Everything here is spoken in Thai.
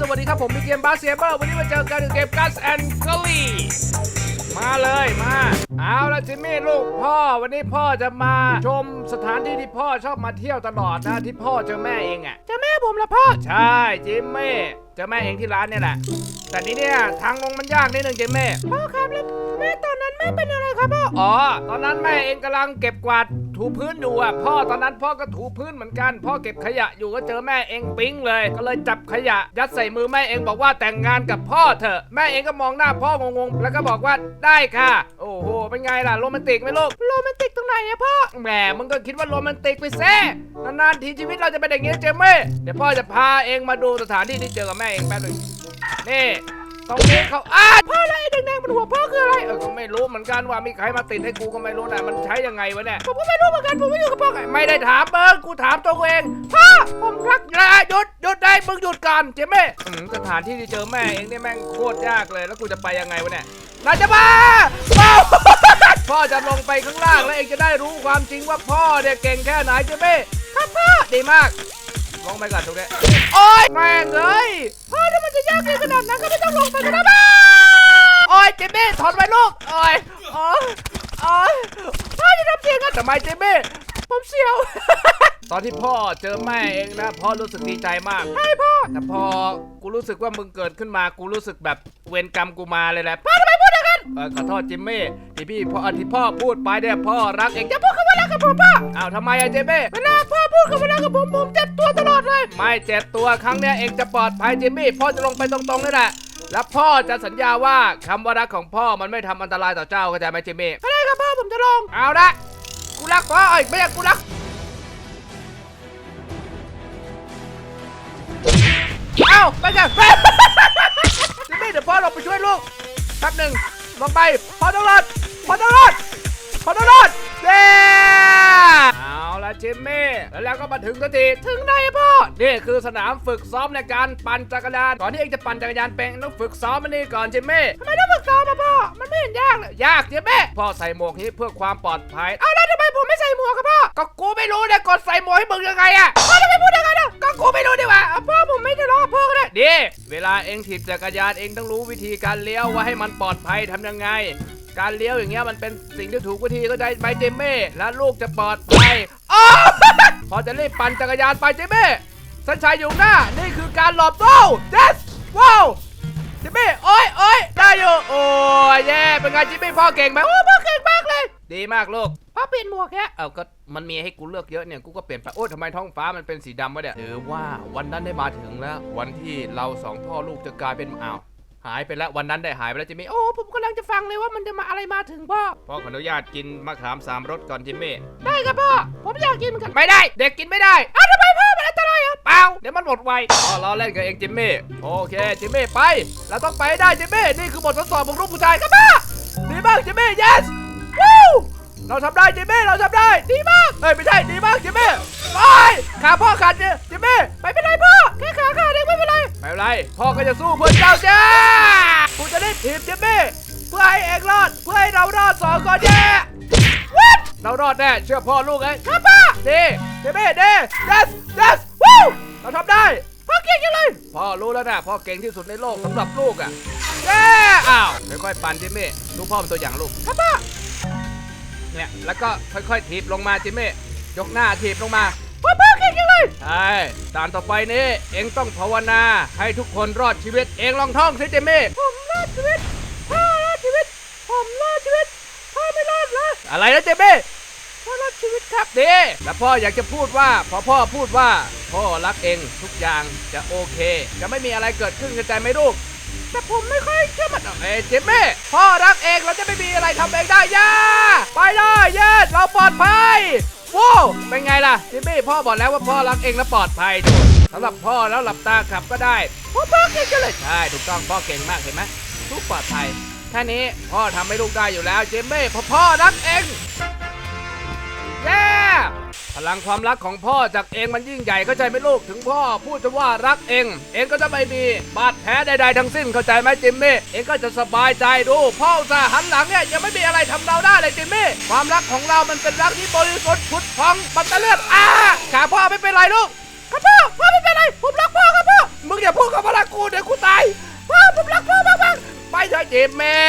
สวัสดีครับผมมีเกมบาสเซเบอร์ วันนี้มาเจอกันในเกมกัสแอนด์กอลี่มาเลยมาเอาละจิมมี่ลูกพ่อวันนี้พ่อจะมาชมสถานที่ที่พ่อชอบมาเที่ยวตลอดนะที่พ่อเจอแม่เองอะเจอแม่ผมละพ่อ ใช่จิมมี่เจอแม่เองที่ร้านเนี่ยแหละ แต่นี้เนี่ยทางลงมันยากนิดนึงจิมมี่พ่อครับแล้วแม่ตอนนั้นแม่เป็นอะไรครับพ่ออ๋อตอนนั้นแม่เองกำลังเก็บกวาดถูพื้นอยู่อะพ่อตอนนั้นพ่อก็ถูพื้นเหมือนกันพ่อเก็บขยะอยู่ก็เจอแม่เองปิ๊งเลย ก็เลยจับขยะยัดใส่มือแม่เองบอกว่าแต่งงานกับพ่อเถอะแม่เองก็มองหน้าพ่องงๆแล้วก็บอกว่าได้ค่ะ โอ้โหเป็นไงล่ะโรแมนติกไหมลูกโรแมนติกตรงไหนอะพ่อแหมมึงก็คิดว่าโรแมนติกไปแซ่นานๆทีชีวิตเราจะเป็นอย่างนี้เจมมี่เดี๋ยวพ่อจะพาเองมาดูสถานที่ที่เจอกับแม่เองแป๊บหนึงนี่ตรงนี้เขาอ้าพ่ออะไรแดงๆบนหัวพ่อคืออะไรเออก็ไม่รู้เหมือนกันว่ามีใครมาติดให้กูก็ไม่รู้นะมันใช้ยังไงวะเนี่ยผมก็ไม่รู้เหมือนกันผมไม่อยู่กับพ่อไงไม่ได้ถามเบิร์กูถามตัวกูเองพ่อผมรักนะหยุดหยุดได้มึงหยุดก่อนเจ๊แม่อืมสถานที่ที่เจอแม่เองเนี่ยแม่งโคตรยากเลย แล้วกูจะไปยังไงวะเนี่ยน่าจะมาเมา พ่อจะลงไปข้างล่างแล้วเองจะได้รู้ความจริงว่าพ่อเนี่ยเก่งแค่ไหนเจ๊แม่ครับพ่อดีมากลงไปก่อนตรงนี้โอ๊ยแม่งเลยพ่อถ้ามันจะยากเกินขนาดนั้นก็ไม่ต้องลงไปก็ได้บ้าโอ๊ยเจมี่ถอนไว้ลูกโอ๊ยโอ๊ยโอ๊ยพ่อจะทำเสียงกันทำไมเจมี่ผมเสียว ตอนที่พ่อเจอแม่เองนะพ่อรู้สึกดีใจมากใช่พ่อแต่พอกูรู้สึกว่ามึงเกิดขึ้นมากูรู้สึกแบบเวรกรรมกูมาเลยแหละพ่อทำไมพูดอย่างนั้น เออขอโทษจิมมี่ที่พี่พ่อที่พ่อพูดไปเนี่ยพ่อรักเองอย่าพูดคำว่ารักกับผมพ่ออ้าวทำไมอะเจมี่เวลาพ่อพูดคำว่ารักกับผมผมเจ็บตัวตลอดเลย ไม่เจ็บตัวครั้งเนี้ยเองจะปลอดภัยจิมมี่พ่อจะลงไปตรงๆนี่แหละแล้วพ่อจะสัญญาว่าคำว่ารักของพ่อมันไม่ทำอันตรายต่อเจ้าเข้าใจไหมจิมมี่ไม่ได้ครับพ่อผมจะลงเอาละกูรักพ่อเอ้ยไม่ใช่กูรักเอ้าไปกันจิมมี่เดี๋ยวพ่อลงไปช่วยลูกแป๊บหนึ่ง ลงไปพอต้องรอดพอต้องรอดพอต้องรอดเย้เอาละจิมมี่แล้วแล้วก็มาถึงสักทีถึงไหนอะพ่อนี่คือสนามฝึกซ้อมในการปั่นจักรยานก่อนที่เองจะปั่นจักรยานเป็นต้องฝึกซ้อมมันนี่ก่อนจิมมี่ทำไมต้องฝึกซ้อมอะพ่อมันไม่เห็นยากเลยยากจิมมี่พ่อใส่หมวกนี้เพื่อความปลอดภัยเอาแล้วทำไมผมไม่ใส่หมวกครับพ่อก็กูไม่รู้เนี่ยกดใส่หมวกให้มึงยังไงอะพ่อทำไมพูดยังไงน ก็กูไม่รู้ดีกว่าพ่อผมไม่ทะเลาะกับพ่อก็ได้ดีเวลาเองถีบจักรยานเองต้องรู้วิธีการเลี้ยวว่าให้มันปลอดภัยทำยังไง การเลี้ยวอย่างเงี้ยมันเป็นสิ่งที่ถูกวิธีก็ได้ไหมเจมเม่และลูกจะปลอดภัยอ้อพอจะรีบปั่นจักรยานไปเจมเม่สัญชัยอยู่หน้า นี่คือการหลบโต้เดสว้าวเจมมี่โอ้ยโอ้ยได้อยู่ โอ้ยแย่เป็นไงจิมมี่พ่อเก่งไหมโอ้พ่อเก่งมากเลย ดีมากลูกพ่อเปลี่ยนหมวกแค่เอ้าก็มันมีให้กูเลือกเยอะเนี่ย กูก็เปลี่ยนไป โอ้ยทำไมท้องฟ้ามันเป็นสีดำวะเนี่ยถือว่าวันนั้นได้มาถึงแล้ว วันที่เราสองพ่อลูกจะกลายเป็นอ้าวหายไปแล้ววันนั้นได้หายไปแล้วจิมมี่โอ้ผมกำลังจะฟังเลยว่ามันจะมาอะไรมาถึงพ่อพ่อขออนุญาตกินมะขามสามรสก่อนจิมมี่ได้ครับพ่อผมอยากกินเหมือนกันไม่ได้ เด็กกินไม่ได้อ้าวทำไมพ่อมันอันตรายอะเปล่าเดี๋ยวมันหมดไวพ่อล้อเล่นกับเองจิมมี่โอเคจิมมี่ไปเราต้องไปให้ได้จิมมี่นี่คือบททดสอบของลูกผู้ชายครับพ่อ เราทำได้จิมมี่เราทำได้ดีมากเอ้ยไม่ใช่ดีมากจิมมี่ไปขาพ่อขาดเนี่ยจิมมี่ไม่เป็นไรพ่อแค่ขาขาดเองไม่เป็นไรไม่เป็นไรพ่อก็จะสู้เพื่อเจ้าจ้ากูจะได้ทีมจิมมี่เพื่อให้เองรอดเพื่อให้เรารอดสองคนแย่วัดเรารอดแน่เชื่อพ่อลูกเอ้ยครับพ่อดีจิมมี่ดี yes yes วู้เราทำได้พ่อเก่งจังเลยพ่อรู้แล้วนะพ่อเก่งที่สุดในโลกสำหรับลูกอะเย้อ้าวค่อยๆปั่นจิมมี่ดูกพ่อเป็นตัวอย่างลูกครับพ่อ เนี่ยแล้วก็ค่อยๆถีบลงมาจิมมี่ยกหน้าถีบลงมาพ่อพ่อเก่งจังเลยใช่ด่านต่อไปนี้เองต้องภาวนาให้ทุกคนรอดชีวิตเองลองท่องสิจิมมี่ผมรอดชีวิตพ่อรอดชีวิต ผมรอดชีวิตพ่อไม่รอดเหรออะไรนะจิมมี่พ่อรอดชีวิตครับดีแล้วพ่ออยากจะพูดว่าพอพ่อพูดว่า พ่อรักเองทุกอย่างจะโอเค จะไม่มีอะไรเกิดขึ้นเข้าใจไหมลูก แต่ผมไม่ค่อยเชื่อมันเอ้ยเจมมี่พ่อรักเองเราจะไม่มีอะไรทำเองได้ย่าไปได้เย็ดเราปลอดภัยว้าวเป็นไงล่ะเจมมี่พ่อบอกแล้วว่าพ่อรักเองและปลอดภัยสำหรับพ่อแล้วหลับตาขับก็ได้พ่อพ่อเก่งจังเลยใช่ถูกต้องพ่อเก่งมากเห็นไหมทุกปลอดภัยแค่นี้พ่อทำให้ลูกได้อยู่แล้วเจมมี่พราะพ่อรักเอง พลังความรักของพ่อจากเองมันยิ่งใหญ่เข้าใจไหมลูกถึงพ่อพูดจะว่ารักเอง เองก็จะไม่มีบาดแผลใดๆทั้งสิ้นเข้าใจไหมจิมมี่เองก็จะสบายใจดูพ่อจะหันหลังเนี่ยยังไม่มีอะไรทำเราได้เลยจิมมี่ความรักของเรามันเป็นรักที่บริสุทธิ์พุทธพองปัตตะเลือดอาขาพ่อไม่เป็นไรลูกครัพ่อพ่อไม่เป็นไรผมรักพ่อครับพ่อมึงอย่าพูดกับพ่อรักกูเดี๋ยวกูตายพ่อผมรักพ่อมากๆไปเถอะจิมมี่